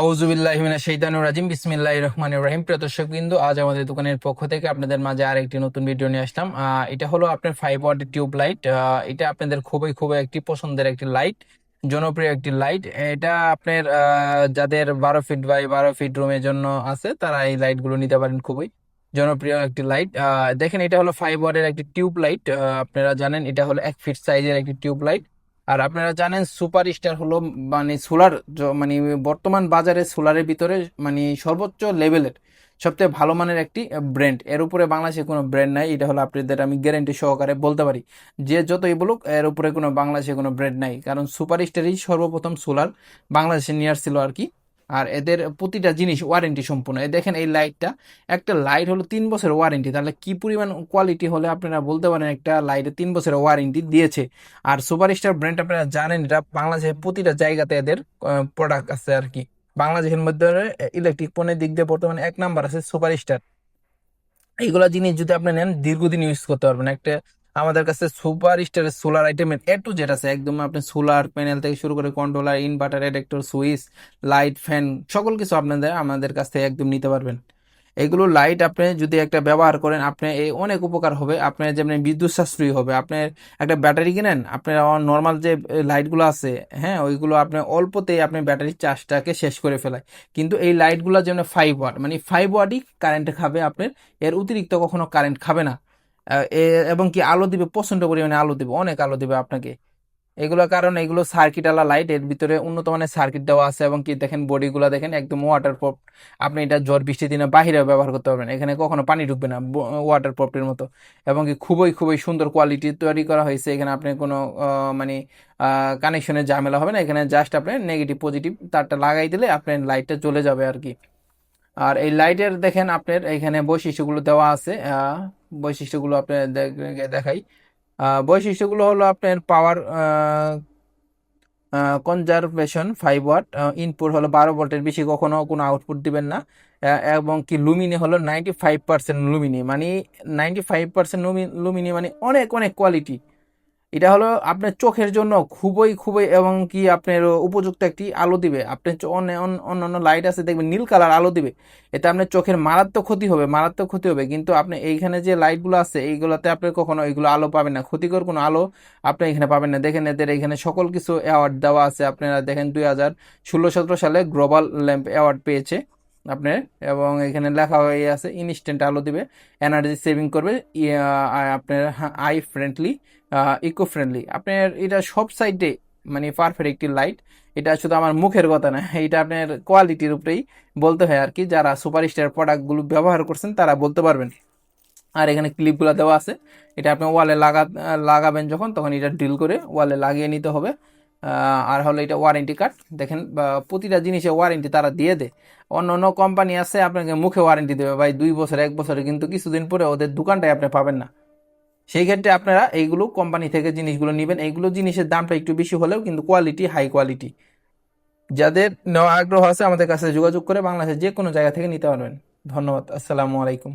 আউজুবিল্লাহিমিনা শৈতানুর রাজিম বিসমিল্লাহ রহমান রহিম। প্রিয় দর্শক বিন্দু আজ আমাদের দোকানের পক্ষ থেকে আপনাদের মাঝে আরেকটি নতুন ভিডিও নিয়ে আসলাম। এটা হলো আপনার ফাইভ ওয়াট টিউব লাইট এটা আপনাদের খুবই খুবই একটি পছন্দের একটি লাইট জনপ্রিয় একটি লাইট এটা আপনার যাদের বারো ফিট বাই বারো ফিট রুমের জন্য আছে, তারা এই লাইটগুলো নিতে পারেন খুবই জনপ্রিয় একটি লাইট দেখেন এটা হলো ফাইভ ওয়াটের একটি টিউব লাইট আপনারা জানেন এটা হলো এক ফিট সাইজের একটি টিউব লাইট আর আপনারা জানেন সুপার স্টার হলো মানে সোলার মানে বর্তমান বাজারে সোলারের ভিতরে মানে সর্বোচ্চ লেভেলের সবথেকে ভালো মানের একটি ব্র্যান্ড। এর উপরে বাংলাদেশে কোনো ব্র্যান্ড নাই, এটা হলো আপনাদের আমি গ্যারেন্টি সহকারে বলতে পারি। যে যতই বলুক, এর উপরে কোনো বাংলাদেশে কোনো ব্র্যান্ড নাই, কারণ সুপার স্টারই সর্বপ্রথম সোলার বাংলাদেশে নিয়ে আসছিল আর কি। আর এদের প্রতিটা জিনিস ওয়ারেন্টি সম্পূর্ণ। এই দেখেন এই লাইটটা একটা লাইট হলো তিন বছর ওয়ারেন্টি তাহলে কি পরিমাণ কোয়ালিটি হলে আপনারা বলতে পারেন একটা লাইটে তিন বছরের ওয়ারেন্টি দিয়েছে? আর সুপারস্টার ব্র্যান্ড আপনারা জানেন, এটা বাংলাদেশের প্রতিটা জায়গাতে এদের প্রোডাক্ট আছে আর কি। বাংলাদেশের মধ্যে ইলেকট্রিক পণ্যের দিক দিয়ে বর্তমানে এক নাম্বার আছে সুপারস্টার এইগুলা জিনিস যদি আপনি নেন, দীর্ঘদিন ইউজ করতে পারবেন। একটা আমাদের কাছে সুপার স্টারের সোলার আইটেমের এ টু জেড আছে। একদম আপনি সোলার প্যানেল থেকে শুরু করে controller inverter adapter switch light fan সকল কিছু আপনাদের, আমাদের কাছ থেকে একদম নিতে পারবেন। এগুলো লাইট আপনি যদি একটা ব্যবহার করেন আপনি এই অনেক উপকার হবে। আপনার যেমন বিদ্যুৎ সাশ্রয়ী হবে। আপনার একটা ব্যাটারি কিনেন, আপনার নর্মাল যে লাইটগুলো আছে হ্যাঁ ওইগুলো আপনি অল্পতেই আপনি ব্যাটারির চার্জটাকে শেষ করে ফেলায়। কিন্তু এই লাইটগুলো যেমন ফাইভ ওয়াট মানে ফাইভ ওয়াটই কারেন্ট খাবে আপনার, এর অতিরিক্ত কখনো কারেন্ট খাবে না। এবং কি আলো দিবে প্রচণ্ড পরিমাণে আলো দিবে, অনেক আলো দিবে আপনাকে। এগুলোর কারণ এগুলো সার্কিট আলা লাইটের ভিতরে উন্নত মানের সার্কিট দেওয়া আছে এবং কি দেখেন বডিগুলো দেখেন একদম ওয়াটার প্রুফ আপনি এটা ঝড় বৃষ্টির দিনে বাহিরেও ব্যবহার করতে পারবেন, এখানে কখনো পানি ঢুকবে না ওয়াটার প্রুফের মতো। এবং কি খুবই খুবই সুন্দর কোয়ালিটি তৈরি করা হয়েছে, এখানে আপনি কোনো মানে কানেকশনের ঝামেলা হবে না, এখানে জাস্ট আপনি নেগেটিভ পজিটিভ তারটা লাগাই দিলে আপনার লাইটটা চলে যাবে আর কি। আর এই লাইটের দেখেন আপনার, এখানে বৈশিষ্ট্যগুলো দেওয়া আছে বৈশিষ্ট্যগুলো আপনার দেখ- দেখাই। বৈশিষ্ট্যগুলো হলো আপনার power conservation five watt input হলো বারো ভোল্টের বেশি কখনো কোনো আউটপুট দিবেন না। এবং কি লুমিনি হলো নাইনটি ফাইভ পার্সেন্ট লুমিনি মানে নাইনটি ফাইভ পার্সেন্ট লুমিনি মানে অনেক অনেক কোয়ালিটি এটা হলো আপনার চোখের জন্য খুবই খুবই এবং কি আপনার উপযুক্ত একটি আলো দিবে। আপনার অন্য- লাইট আছে, দেখবেন নীল কালার আলো দিবে। এতে আপনার চোখের মারাত্মক ক্ষতি হবে, মারাত্মক ক্ষতি হবে। কিন্তু আপনি এইখানে যে লাইটগুলো আছে, এইগুলোতে আপনি কখনো এইগুলো আলো পাবেন না। ক্ষতিকর কোনো আলো আপনি এখানে পাবেন না। দেখেন এদের এখানে সকল কিছু অ্যাওয়ার্ড দেওয়া আছে। আপনারা দেখেন দুই হাজার ষোলো, সতেরো সালে গ্লোবাল ল্যাম্প অ্যাওয়ার্ড পেয়েছে। আপনার এবং এখানে লেখা হয়ে আছে ইনস্ট্যান্ট আলো দিবে এনার্জি সেভিং করবে আপনার আই ফ্রেন্ডলি ইকো ফ্রেন্ডলি আপনার এটা সব সাইডে মানে পারফেক্ট একটি লাইট এটা শুধু আমার মুখের কথা না, এটা আপনার কোয়ালিটির উপরেই বলতে হয় আর কি। যারা সুপারস্টার প্রোডাক্টগুলো ব্যবহার করছেন, তারা বলতে পারবেন। আর এখানে ক্লিপগুলো দেওয়া আছে, এটা আপনি ওয়ালে লাগা লাগাবেন যখন, তখন এটা ড্রিল করে ওয়ালে লাগিয়ে নিতে হবে। আর হলো এটা ওয়ারেন্টি কার্ড দেখেন প্রতিটা জিনিসে ওয়ারেন্টি তারা দিয়ে দেয়। অন্য অন্য কোম্পানি আছে, আপনাকে মুখে ওয়ারেন্টি দেবে। ভাই, দুই বছর, এক বছরে কিন্তু কিছুদিন পরে ওদের দোকানটাই আপনি পাবেন না। সেই ক্ষেত্রে আপনারা এইগুলো কোম্পানি থেকে জিনিসগুলো নেবেন। এইগুলো জিনিসের দামটা একটু বেশি হলেও কিন্তু কোয়ালিটি হাই কোয়ালিটি যাদের নেওয়া আগ্রহ আছে, আমাদের কাছে যোগাযোগ করে বাংলাদেশের যে কোনো জায়গা থেকে নিতে পারবেন। ধন্যবাদ। আসসালামু আলাইকুম।